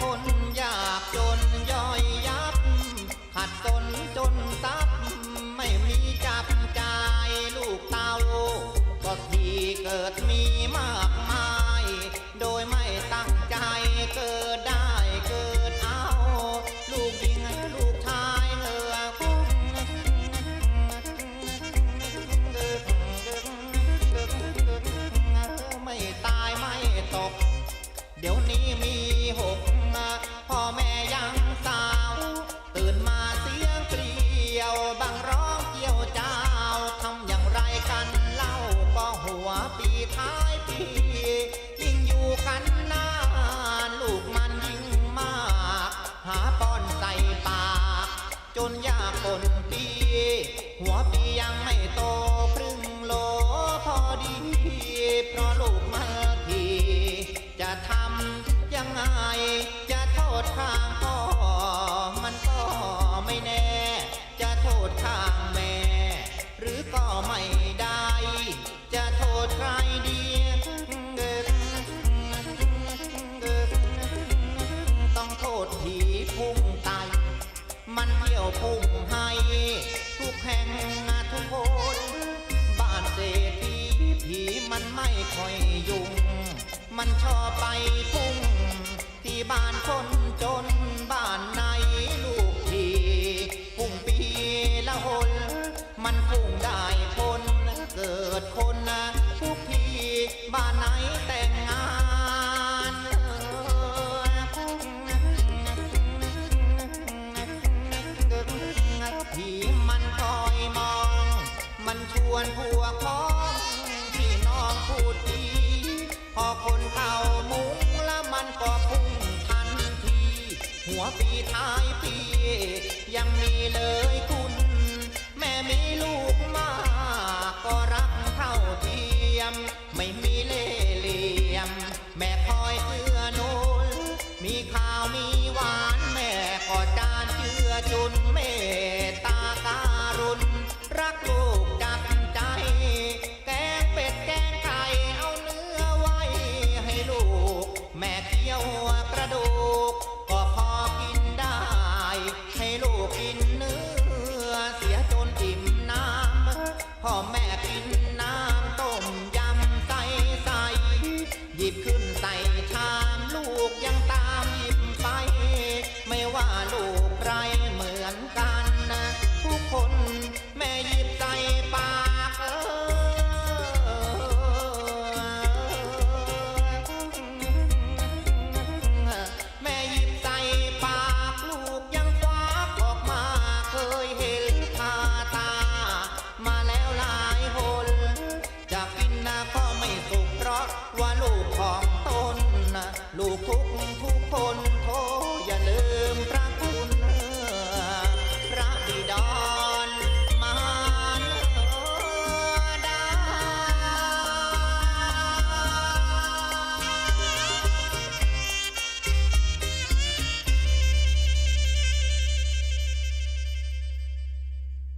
คนยากจนย่อยยับ ขัดสนจนตับไม่มีจับจ่ายลูกเตาก็ที่เกิด บางร้องเกี่ยวเจ้าทำอย่างไรกันเล่าก็หัวปีท้ายปียิ่งอยู่กันนานลูกมันยิ่งมาก หาป้อนใส่ปาก จนยากคนปี หัวปียังไม่โตครึ่งโลพอดี เพราะลูกมา ก็ไม่ได้ จะโทษใครดีต้องโทษผีพุ่งไตมันเที่ยวพุ่งให้ ทุกแห่งทุกคนบ้านเศรษฐีผีมันไม่ค่อยยุ่ง มันชอบไปพุ่ง ที่บ้านคนจนบ้านไหน บ้านไหนแต่งงานผีมันคอยมอง มันชวนพวพ้องพี่น้องพูดดี พอคนเข้ามุงแล้วมันก็พุ่งทันที หัวปีท้ายปี ยังมีเลยคุณ แม่มีลูกมากก็รักเท่าเทียมไม่มี